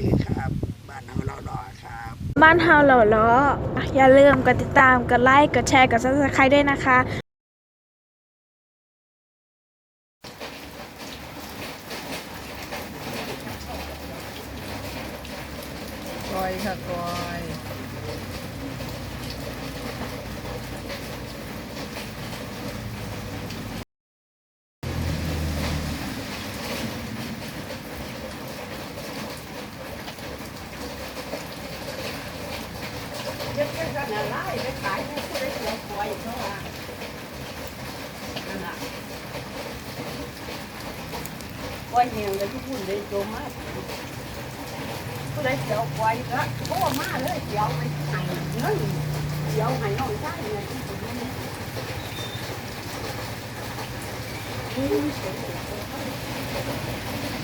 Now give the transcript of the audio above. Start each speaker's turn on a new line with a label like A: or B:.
A: ดีครับ บ้านเฮาเราหล่อครับ
B: บ้านเฮาเหล่าล้ออย่าลืมกดติดตาม กดไลค์ กดแชร์ กด subscribe ด้วยนะคะ
C: กอยค่ะกอย
D: น่ายผู้จสียควยเาหร่นั่ยเหี่ยวเลยที่พุ่นเลยโจมมากก็ได้เจ้าควายก็โอ้มาเลยเจียวไปไหนเงินเจียวหายน้องใายเลยอืม